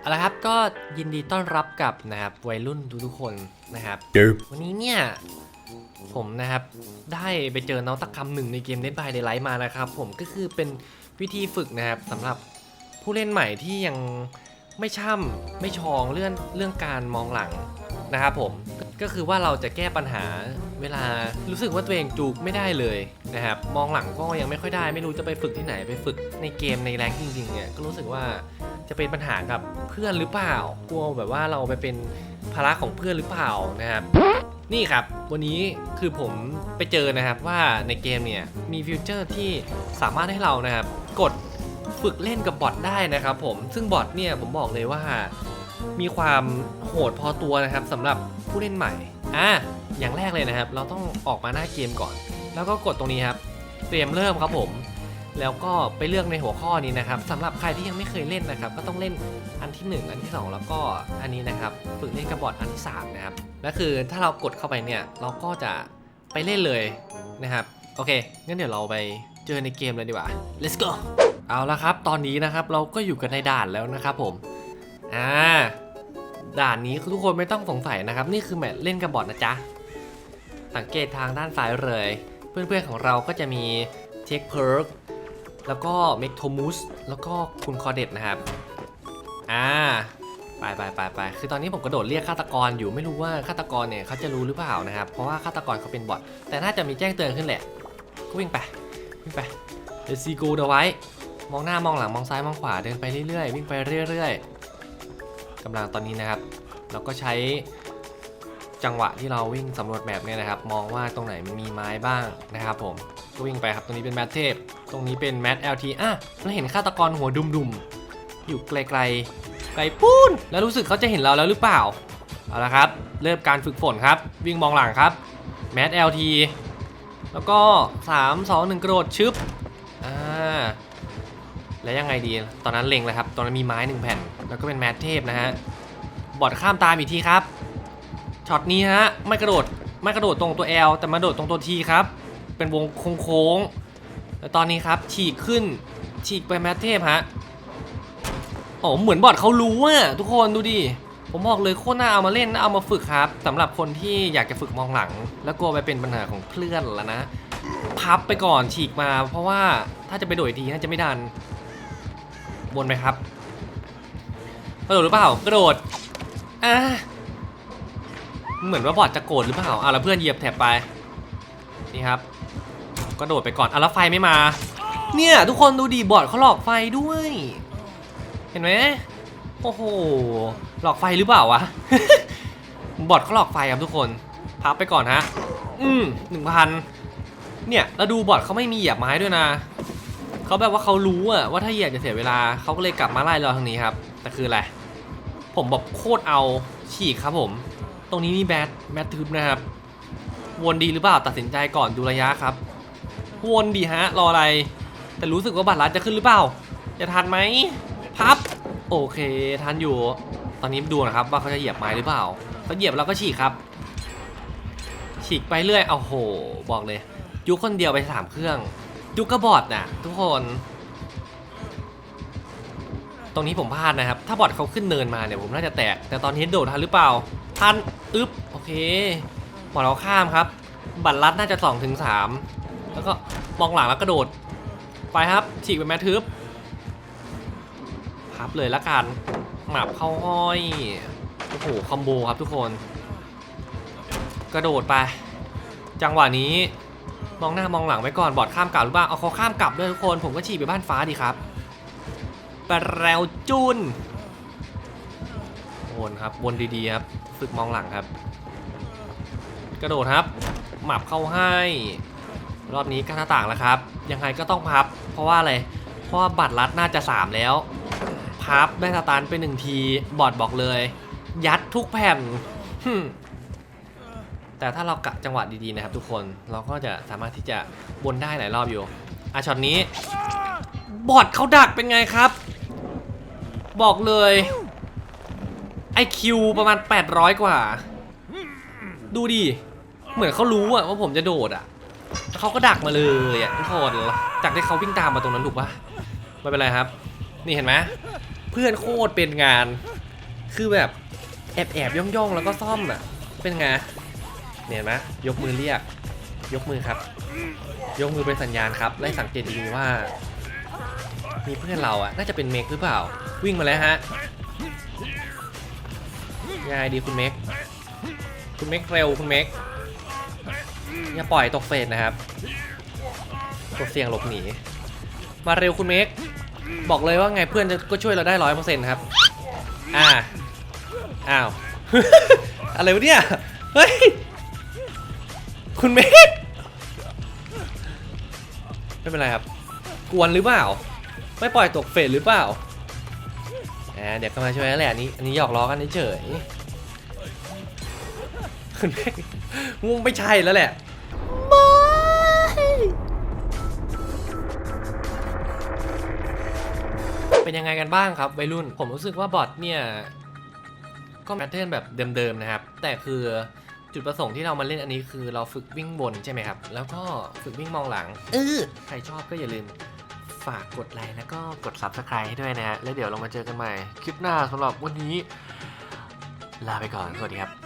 เอาละครับก็ยินดีต้อนรับกับนะครับวัยรุ่นทุกๆคนนะครับ Derp. วันนี้เนี่ย ผมนะครับได้ไปเจอนวัตกรรมหนึ่งในเกมเล่นบายเดไลท์มานะครับ ผมก็คือเป็นวิธีฝึกนะครับสำหรับผู้เล่นใหม่ที่ยังไม่ช่ำไม่ชองเรื่องเรื่องการมองหลังนะครับผมก็คือว่าเราจะแก้ปัญหาเวลารู้สึกว่าตัวเองจูกไม่ได้เลยนะครับมองหลังก็ยังไม่ค่อยได้ ไม่รู้จะไปฝึกที่ไหนไปฝึกในเกมในแรงจริงๆเนี่ยก็รู้สึกว่า จะเป็นปัญหากับเพื่อนหรือเปล่ากลัวแบบว่าเราไปเป็นภาระของเพื่อนหรือเปล่านะครับ นี่ครับ วันนี้คือผมไปเจอนะครับว่าในเกมเนี่ยมีฟิวเจอร์ที่สามารถให้เรานะครับ กดฝึกเล่นกับบอทได้นะครับผมซึ่งบอทเนี่ยผมบอกเลยว่ามีความโหดพอตัวนะครับสำหรับผู้เล่นใหม่อะอย่างแรกเลยนะครับ เราต้องออกมาหน้าเกมก่อน แล้วก็กดตรงนี้ครับ เตรียมเริ่มครับผม แล้วก็ไปเลือกในหัวข้อนี้นะครับสำหรับใครที่ยังไม่เคยเล่นนะครับ ก็ต้องเล่นอันที่ 1 อันที่ 2 แล้วก็อันนี้นะครับฝึกเล่นกับบอทอันที่3นะครับและคือถ้าเรากดเข้าไปเนี่ยเราก็จะไปเล่นเลยนะครับโอเคงั้นเดี๋ยวเราไปเจอในเกมเลยดีกว่า let's go เอาละครับ ตอนนี้นะครับเราก็อยู่กันในด่านแล้วนะครับผมอ่าด่านนี้ทุกคนไม่ต้องสงสัยนะครับ นี่คือแมตเล่นกับบอทนะจ๊ะสังเกตทางด้านซ้ายเลย เพื่อนๆของเราก็จะมีเทคเพิร์ก แล้วก็เมกโทมูสแล้วก็คุณคอเดตนะครับ อ่าไปไปไปไปคือตอนนี้ผมกระโดดเรียกฆาตกรอยู่ไม่รู้ว่าฆาตกรเนี่ยเขาจะรู้หรือเปล่านะครับ เพราะว่าฆาตกรเขาเป็นบอทแต่น่าจะมีแจ้งเตือนขึ้นแหละก็วิ่งไปวิ่งไปเดซีกูเดไว้ มองหน้ามองหลังมองซ้ายมองขวาเดินไปเรื่อยๆวิ่งไปเรื่อยๆกำลังตอนนี้นะครับ เราก็ใช้จังหวะที่เราวิ่งสำรวจแบบเนี่ยนะครับ มองว่าตรงไหนมันมีไม้บ้างนะครับ ผมก็วิ่งไปครับตรงนี้เป็นแมทเทพ ตรงนี้เป็นแมท LT อะเราเห็นฆาตกรหัวดุมๆ อยู่ไกลๆ ไกลปูนแล้วรู้สึกเขาจะเห็นเราแล้วหรือเปล่า เอาละครับ เริ่มการฝึกฝนครับ วิ่งมองหลังครับ แมท LT แล้วก็ 3 2 1 กระโดดชึบ อ่า แล้วยังไงดี ตอนนั้นเล็งเลยครับ ตอนนั้นมีไม้หนึ่งแผ่น แล้วก็เป็นแมทเทพนะฮะ บอดข้ามตามอีกทีครับ ช็อตนี้ฮะ ไม่กระโดด ไม่กระโดดตรงตัว L แต่มาโดดตรงตัว T ครับ เป็นวงโค้งๆ แล้วตอนนี้ครับฉีกขึ้นฉีกไปแมทเทพฮะโอ้เหมือนบอดเขารู้อะทุกคนดูดิผมบอกเลยโคตรน่าเอามาเล่นน่าเอามาฝึกครับสำหรับคนที่อยากจะฝึกมองหลัง แล้วกลัวไปเป็นปัญหาของเพื่อนแล้วนะพับไปก่อนฉีกมา เพราะว่าถ้าจะไปโดดอีกทีน่าจะไม่ดันวนไปครับกระโดดหรือเปล่ากระโดดอะเหมือนว่าบอดจะโกรธหรือเปล่าอะแล้วเพื่อนเหยียบแถบไปนี่ครับ กระโดดไปก่อนอะแล้วไฟไม่มา เนี่ย ทุกคนดูดิบอร์ดเขาหลอกไฟด้วย เห็นไหมโอ้โห หลอกไฟหรือเปล่าวะ บอดเขาหลอกไฟครับทุกคน พับไปก่อนฮะ อืมหนึ่งพันเนี่ยแล้วดูบอดเขาไม่มีเหยียบไม้ด้วยนะเขาแบบว่าเขารู้อะว่าถ้าเหยียบจะเสียเวลาเขาก็เลยกลับมาไล่เราทางนี้ครับ แต่คืออะไร ผมแบบโคตรเอาฉีกครับผม ตรงนี้มีแบทแบททึบนะครับ วนดีหรือเปล่าตัดสินใจก่อนดูระยะครับ วนดีฮะ รออะไร แต่รู้สึกว่าบัตรลัดจะขึ้นหรือเปล่า จะทันไหมพับ โอเค ทันอยู่ ตอนนี้ดูนะครับว่าเขาจะเหยียบไม้หรือเปล่าเขาเหยียบเราก็ฉีกครับ ฉีกไปเรื่อย เอาโห บอกเลย ยุคคนเดียวไปสามเครื่อง ยุคกระบอดน่ะ ทุกคน ตรงนี้ผมพลาดนะครับ ถ้าบอดเขาขึ้นเนินมาเนี่ยผมน่าจะแตก แต่ตอนนี้โดดทันหรือเปล่า ทัน อึ๊บ โอเคบอดเราข้ามครับ บัตรลัดน่าจะ2ถึง3 แล้วก็มองหลังแล้วกระโดด ไปครับฉีกไปแมททึบพับเลยละกันหมับเข้าห้อยโอ้โหคอมโบครับทุกคน กระโดดไป จังหวะนี้มองหน้ามองหลังไว้ก่อนบอดข้ามกลับหรือเปล่าเอาเขาข้ามกลับด้วยทุกคนผมก็ฉีกไปบ้านฟ้าดีครับปแล้วจุนวนครับวนดีๆครับฝึกมองหลังครับ กระโดดครับหมับเข้าให้ รอบนี้ก็หน้าต่างแล้วครับ ยังไงก็ต้องพับ เพราะว่าอะไร เพราะว่าบัตรลัดน่าจะ 3 แล้ว พับได้สตาร์ไปหนึ่งทีบอดบอกเลย ยัดทุกแผ่นหึ่มแต่ถ้าเรากะจังหวะดีๆนะครับทุกคนเราก็จะสามารถที่จะวนได้หลายรอบอยู่อะช็อตนี้ บอดเขาดักเป็นไงครับ บอกเลยไอคิวประมาณ 800 กว่า ดูดิ เหมือนเขารู้อะว่าผมจะโดดอะ เขาก็ดักมาเลยอะทุกคนจากที่เขาวิ่งตามมาตรงนั้นถูกปะไม่เป็นไรครับ นี่เห็นไหมเพื่อนโคตรเป็นงาน คือแบบแอบแอบย่องย่องๆแล้วก็ซ่อมอะ เป็นไงเนี่ยเห็นไหมยกมือเรียก ยกมือครับ ยกมือเป็นสัญญาณครับไล่สังเกตดีๆว่า มีเพื่อนเราอะน่าจะเป็นเมกหรือเปล่า วิ่งมาแล้วฮะยังไงดีคุณเมกคุณเมกเร็วคุณเมก อย่าปล่อยตกเฟสนะครับกดเสี่ยงหลบหนี มาเร็วคุณเมกบอกเลยว่าไงเพื่อนจะก็ช่วยเราได้ร้อยเปอร์เซ็นต์ครับ อ่า อ้าว อะไรวะเนี่ย เฮ้ย คุณเมกไม่เป็นไรครับ กวนหรือเปล่า ไม่ปล่อยตกเฟสหรือเปล่าอ่าเดี๋ยวก็มาช่วยแล้วแหละอันนี้ อันนี้หยอกล้อกันเฉย คุณเมกงูไม่ใช่แล้วแหละเป็นยังไงกันบ้างครับวัยรุ่น ผมรู้สึกว่าบอทเนี่ย ก็แพทเทิร์นแบบเดิมๆนะครับ แต่คือจุดประสงค์ที่เรามาเล่นอันนี้คือเราฝึกวิ่งบนใช่ไหมครับ แล้วก็ฝึกวิ่งมองหลังเออใครชอบก็อย่าลืมฝากกดไลค์แล้วก็กด Subscribe ให้ด้วยนะฮะ แล้วเดี๋ยวเรามาเจอกันใหม่ คลิปหน้าสำหรับวันนี้ ลาไปก่อน สวัสดีครับ